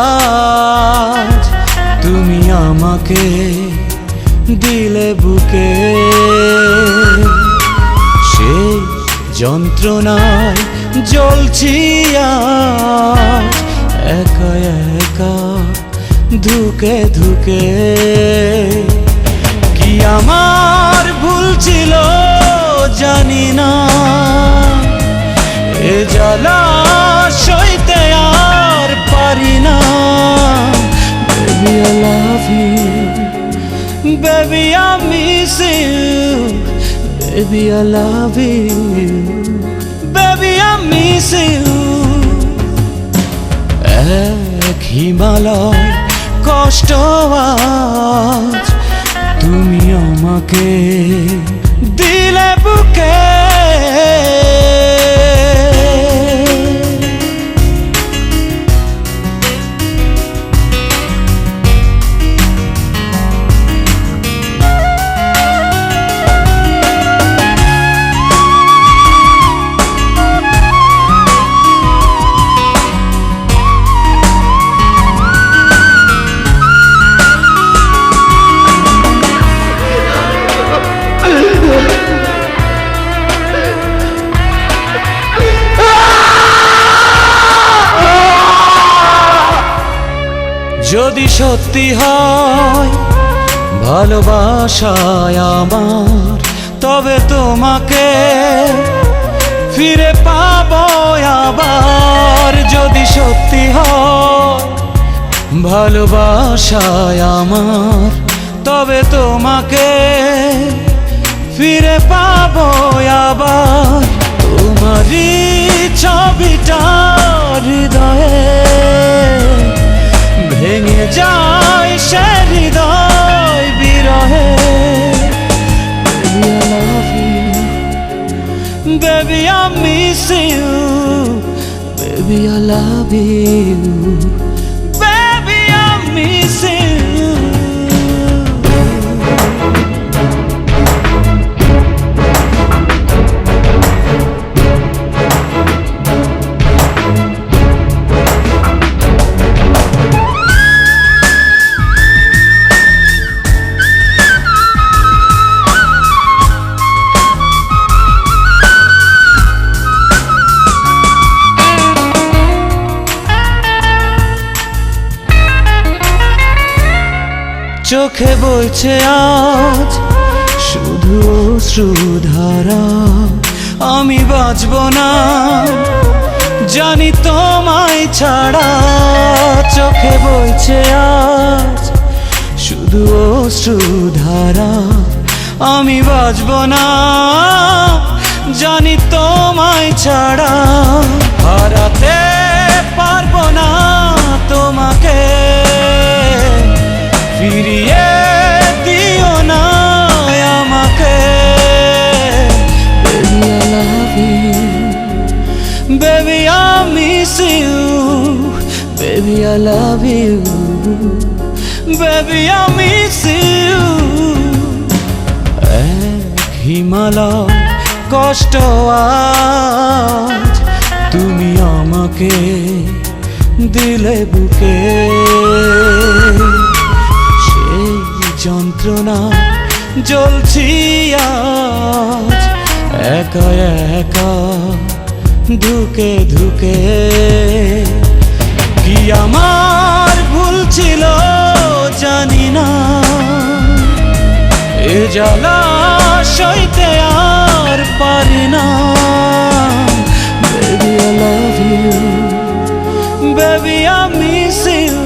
আজ তুমি আমাকে দিলে বুকে। সেই যন্ত্রণায় জ্বলছি একা একা ধুকে ধুকে। কি আমার ভুল ছিল জানি না, এ জ্বালা Baby, I love you. Baby, I miss you. এক হিমালয় কষ্ট আজ তুমি আমাকে দিলে বুকে যদি সত্যি হয়, ভালোবাসায় আমার, তবে তোমাকে ফিরে পাবো আবার। যদি সত্যি হয়, ভালোবাসায় আমার, তবে তোমাকে ফিরে পাবো আবার। তোমারই ছবিটা হৃদয়ে Baby, I. Miss you. Baby, I love you. Baby, I miss you. চোখে বইছে আজ। শুধু শ্রুধারা আমি বাঁচব না। জানি তোমায় ছাড়া চোখে বইছে আজ। শুধু শ্রুধারা আমি বাঁচব না। জানি তোমায় ছাড়া, হারাতে Baby, I love you. Baby, I miss you. এক হিমালয় কষ্ট আজ তুমি আমাকে দিলে বুকে সেই যন্ত্রণা জ্বলছি আজ একা একা ধুকে ধুকে জ্বালা সইতে আর পারি না। Baby I love you baby I miss you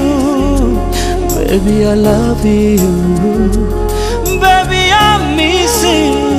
baby I love you baby I miss you